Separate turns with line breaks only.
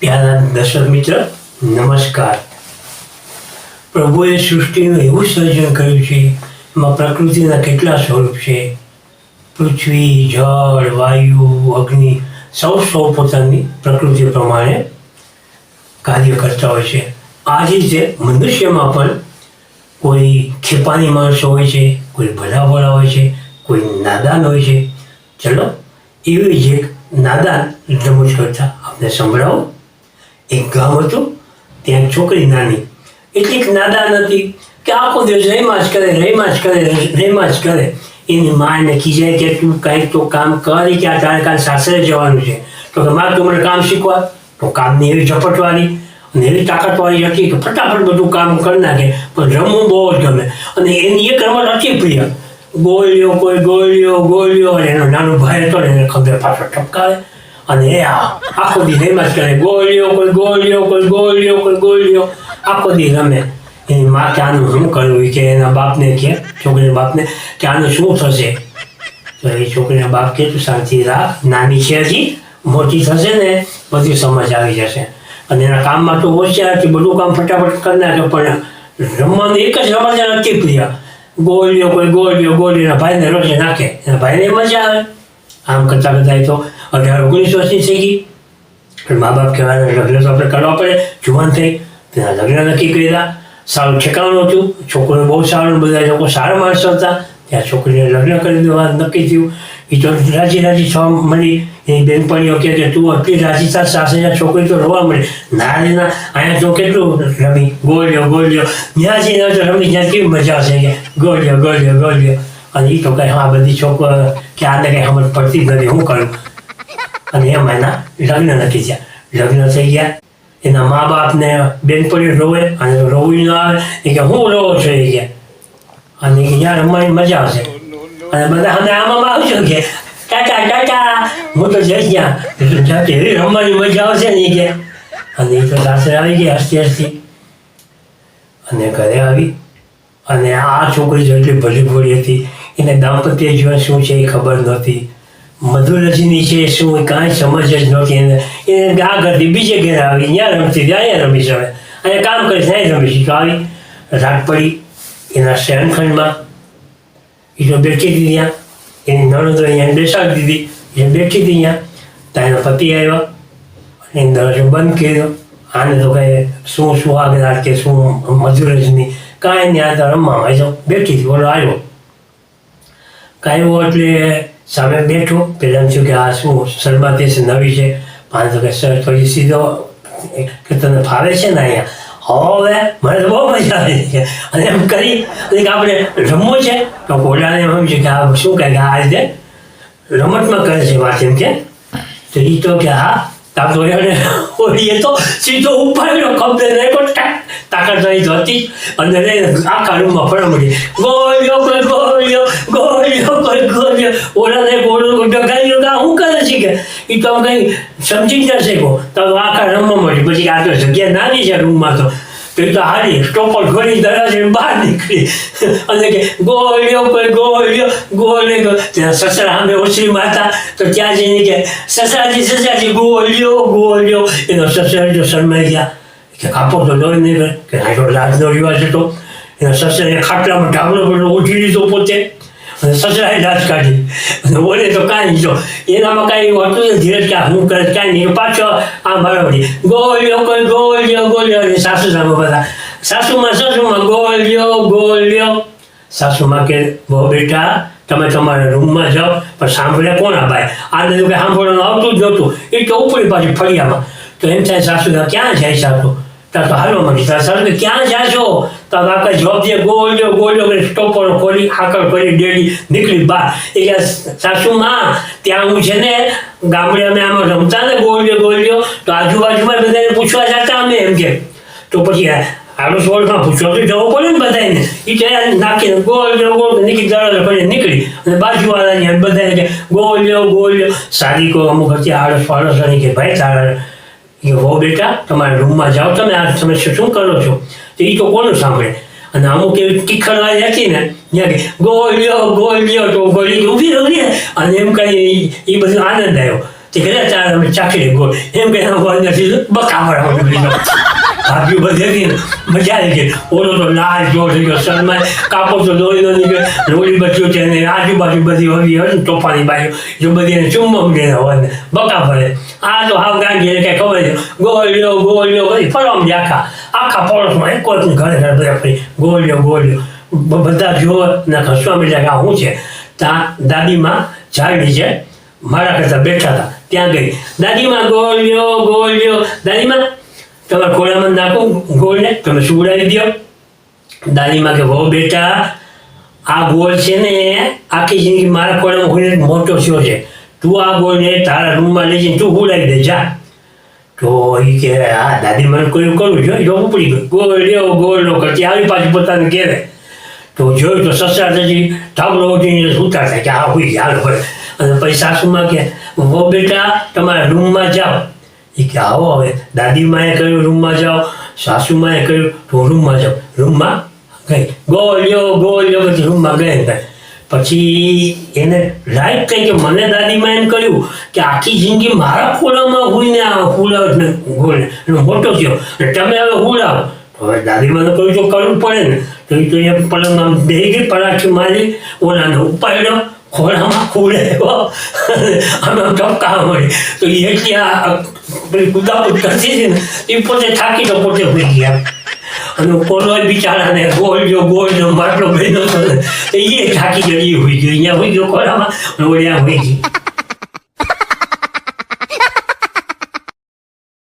પ્યારા દર્શક મિત્ર, નમસ્કાર. પ્રભુએ સૃષ્ટિનું એવું સર્જન કર્યું છે, એમાં પ્રકૃતિના કેટલા સ્વરૂપ છે? પૃથ્વી, જળ, વાયુ, અગ્નિ, સૌ સૌ પોતાની પ્રકૃતિ પ્રમાણે કાર્ય કરતા હોય છે. આ જ રીતે મનુષ્યમાં પણ કોઈ ખેપાની માણસો હોય છે, કોઈ ભલાભલા હોય છે, કોઈ નાદાન હોય છે, ચલો એવી જ એક નાદાન રમૂજ કરતા આપણે સંભળાવો. એક ગામ હતું, ત્યાં છોકરી નાની. એટલી જ નાદાન હતી કે આખો દિવસ રહીમાં જ કરે, રહીમાં જ કરે, રહીમાં જ કરે. એની માં એને ખીજાય કે તું કંઈક તો કામ કરી કે આ તારે કાલ સાસરે જવાનું છે. તો કે મારે તમને મને કામ શીખવા? તો કામની એવી ઝપટવાળી અને એવી તાકાતવાળી હતી કે ફટાફટ બધું કામ કરી નાખે. પણ રમવું બહુ જ ગમે. અને એની એક રમત અતિ પ્રિય. ગોળીઓ કોઈ ગોળીઓ ગોળીઓ એનો નાનો ભાઈ હતો ને એને ખબર પાછો ઠપકારે અને એ આખો દી રમ્યા જ કરે ગોળીઓ કોઈ ગોળીઓ કોઈ ગોળીઓ કોઈ ગોળીઓ આખો દી રમે એની માં કે આનું શું કરવું કે એના બાપને કે છોકરીના બાપને કે આનું શું થશે તો એ છોકરીના બાપ કે તું શાંતિ રાખ નાની છે હજી મોટી થશે ને બધી સમજ આવી જશે અને એના કામમાં તો હોશિયાર હતી બધું કામ ફટાફટ કરી નાખે પણ રમવાનું એક જ રમત અતિ પ્રિય ગોળીઓ કોઈ ગોળીઓ ગોળીઓના ભાઈને રોજે નાખે એના ભાઈને મજા આવે આમ કરતાં કરતાં એ તો અઢાર ઓગણીસ વર્ષની થઈ ગઈ મા બાપ કહેવાના લગ્ન તો આપણે કરવા પડે, જુવાન થઈ, તેના લગ્ન નક્કી કર્યા. સારું ઠેકાણું હતું, છોકરો બહુ સારું, બધા લોકો સારા માણસો હતા. ત્યાં છોકરીને લગ્ન કરી દેવા નક્કી થયું. એ તો રાજી રાજી થવા મળી. એની બેનપણીઓ કહે કે, તું આટલી રાજી થાત સાસરીના છોકરી તો રોવા મળી. ના રે, ના, અહીંયા તો કેટલું રમી ગોળ્યો ગોળ્યો ત્યાં જઈને તો રમી ત્યાં કેવી મજા આવશે? કે ગોળ્યો ગોળ્યો ગોળ્યો અને એ તો કંઈ, હા, બધી છોકરો કે આને કંઈ સમજ પડતી જ નથી, હું કરું? અને એમાં એના લગ્ન નથી થયા. લગ્ન થઈ ગયા. એના મા બાપને બેનપણી રોવે અને રોવી ન આવે એ કે, હું રોવો છું? એ કે. અને યાર રમવાની મજા આવશે. અને બધા અમે આમાં આવજો કે, ટાટા ટાટા, હું તો જઈ ગયા. જાતે એવી રમવાની મજા આવશે ને કે. અને એ તો સાસરે આવી ગઈ હસતી હસતી. અને ઘરે આવી. અને આ છોકરી જો એટલી ભલી ભોળી હતી, એને દાંપત્ય જીવન શું છે એ ખબર નહોતી. મધુરજની છે, શું કાંઈ સમજ જ નહોતી એને. એને આ ઘરથી બીજે ઘેર આવી ત્યાં રમતી ત્યાં અહીંયા રમી શકે. અહીંયા કામ કરી ત્યાં રમી તો આવી રાત પડી, એના શયનખંડમાં એ તો બેઠી હતી ત્યાં. એની નણંદો અહીંયા બેસાડી દીધી. એ બેઠી હતી ત્યાં. ત્યાં એનો પતિ આવ્યો અને દરવાજો બંધ કર્યો. આને તો કહે શું શું આગળ કે શું મધુરજની કાંઈ નહીં, આ તો રમવા આવ્યો. બેઠી હતી, બોલો, આવ્યો. કાંઈ એટલે સામે બેઠો પહેલાં શું કે, આ શું શર્મા દેશ નવી છે? પાંચ કે, સર પછી સીધો કે તને ફાવે છે ને અહીંયા? હવે મને તો બહુ મજા આવે છે. અને એમ કરી અને આપણે રમવું છે, તો કોડાને એમ છે કે, આ શું કહે કે આ રીતે રમતમાં કરે છે વાત એમ કે? તો એ તો કે, હા તાર તો એને ઓળીએ તો સીધો ઉપાડ્યો કબ્બે રેકો તાકાત રહી તો હતી જ. અને આખા રૂમમાં મળી ગોળ્યો કોઈ ગોળ્યો ગોળ્યો કોઈ ગોળ્યો ઓલાને ગોળો ડગાવ્યો કે શું કરે છે કે? એ તો કંઈ સમજી જ શકો તો આખા રમવા મળી પછી આ તો જગ્યા નાની છે રૂમમાં તો. તો એ તો હારી સ્ટોપર ઘોડી દરાજે બહાર નીકળી. અને કે ગોળ્યો કોઈ ગોળ્યો ગોળ્યો ત્યાં સસરા સામે ઓછરી માતા. તો ત્યાં જઈને કે, સસરાજી સસરાજી ગોળ્યો ગોળ્યો એનો સસરા જો શરમાઈ ગયા. કાપો તો લોહી નહીં કે આ તો રિવાજ હતો. એના સસરાએ ખાટલામાં ઢાબલો પડો ઉઠી લીધો પોતે. અને સસરાએ લાજ કાઢી. અને બોલે, તો કાંઈ જો, એનામાં કાંઈ એવું હતું ધીરજ કે હું કરે, કાંઈ નહીં પાછો આ બરાબરી ગોલ્યો કોઈ ગોલ્યો ગોલ્યો અને સાસુ સામે બધા સાસુમાં, સસુમાં ગોલ્યો ગોલ્યો સાસુમાં કે, બહુ બેટા, તમે તમારા રૂમમાં જાઓ, પણ સાંભળે કોના ભાઈ? આને તો કે સાંભળવાનું આવતું જ નહોતું. એ તો ઉપરી પાછી ફળિયામાં. તો એમ થાય સાસુ ક્યાં જાય સાસુ? ત્યાં તો હાલો માંડી તાર સર ક્યાં જાશો? તો આપણે જોબ જે ગોળ્યો ગોળ્યો કરી સ્ટોપર ખોલી આકળ કરી, ડેડી નીકળી બા એટલે સાસુ માં, ત્યાં હું છે ને, ગામડે અમે આમાં રમતા ને ગોળ્યો ગોળ્યો તો આજુબાજુમાં બધાને પૂછવા જતા અમે એમ કે, તો પછી આડો સોળમાં પૂછવા તો જવું પડે ને બધાને. એ ત્યાં નાખીને ગોળ્યો ગોળ નીકળી દરવાજો કરીને નીકળી. અને બાજુવાળાની બધાને કે ગોળ્યો ગોળ્યો સારી કો અમુક હતી આડસ પાડોશની કે, ભાઈ તારા એ હો બેટા, તમારા રૂમમાં જાઓ તમે. આ તમે શું કરો છો? એ તો કોનું સાંભળે? અને અમુક એવી તીખડવાળી હતી ને, ત્યાં કે ગોળ્યો ગોળ્યો તો ગોળી ઊભી રહી અને એમ કઈ એ બધું આનંદ આવ્યો. તે કદાચ ચાર અમે ચાખી ગોળ. એમ કે નથી બકાવડ ભાભી બધી મજા આવી ગઈ. ઓલો તો લાલ જો થઈ ગયો સલમાન કાપો તો દોરી નો ગયો રોડી બચ્યો છે ને, આજુબાજુ બધી હોવી હોય ને તોફાની બાજુ. જો બધી એને દેના હોય ને, બકા ફરે. આ તો હાવ ગાંધી કઈ છે ગોળ્યો ગોળ્યો બધી ફરવા જ આખા. આખા પડોશમાં એક કોઈ ઘરે ઘરે બધા ફરી ગોળ્યો બ- બધા જુઓ ને સ્વામી મળ્યા કે શું છે? ત્યાં દાદીમાં ઝાડ નીચે મારા કરતા બેઠા હતા. ત્યાં ગઈ. દાદીમાં ગોળ્યો ગોળ્યો દાદીમાં તમારે કોળામાં નાખો ગોળને, તમે સુવડાવી દો દાદીમાં કે બહુ બેટા, આ ગોળ છે ને, આખી જિંદગી મારા કોળામાં મોટો થયો છે. તું આ ગોળને તારા રૂમમાં લઈ જઈને તું ઉડાવી દે, જા. તો એ કે, આ દાદી મને કોઈ કરવું જોઈએ જો ઉપડી ગયું. ગોળ લેવો ગોળ નો કરતી. આવી પાછું પોતાને ઘેરે. તો જોયું તો સસરા થતી ધાબળો ઉઠીને સૂતા થાય કે, આ હોય હાલ હોય અને પછી સાસુમાં કે, વો બેટા, તમારા રૂમમાં જાઓ. એ કે, આવો હવે. દાદીમાએ કહ્યું, રૂમમાં જાઓ. સાસુમાએ કહ્યું, તો રૂમમાં જાઓ. રૂમમાં? ગઈ. ગોલ્યો ગોલ્યો પછી રૂમમાં ગઈ ને ગઈ. પછી એને રાઈટ થઈ કે મને દાદીમાં એમ કહ્યું કે આખી જિંદગી મારા ખોળામાં હુઈને આ હુલાવ ને મોટો થયો. તમે હવે હુલાવ હવે દાદીમાને કહ્યું, જો કરવું પડે ને, તો એ તો એ પલંગમાં બેહી ગઈ પરાઠી મારી, ઓલાને ઉપાડ્યો, ખોળામાં ખોળે અમે ટપકા મળી તો એ ત્યાં પેલી કુદાકુદ કરતી હતી ને, એ પોતે થાકી તો પોતે હોઈ ગયા. અને પોલો બિચારાને ગોળ જો ગોળ જો માટલો બન્યો હતો ને તો એ થાકી જડી હોઈ ગયો, અહીંયા હોઈ ગયો, ખોરામાં આ હોઈ ગઈ.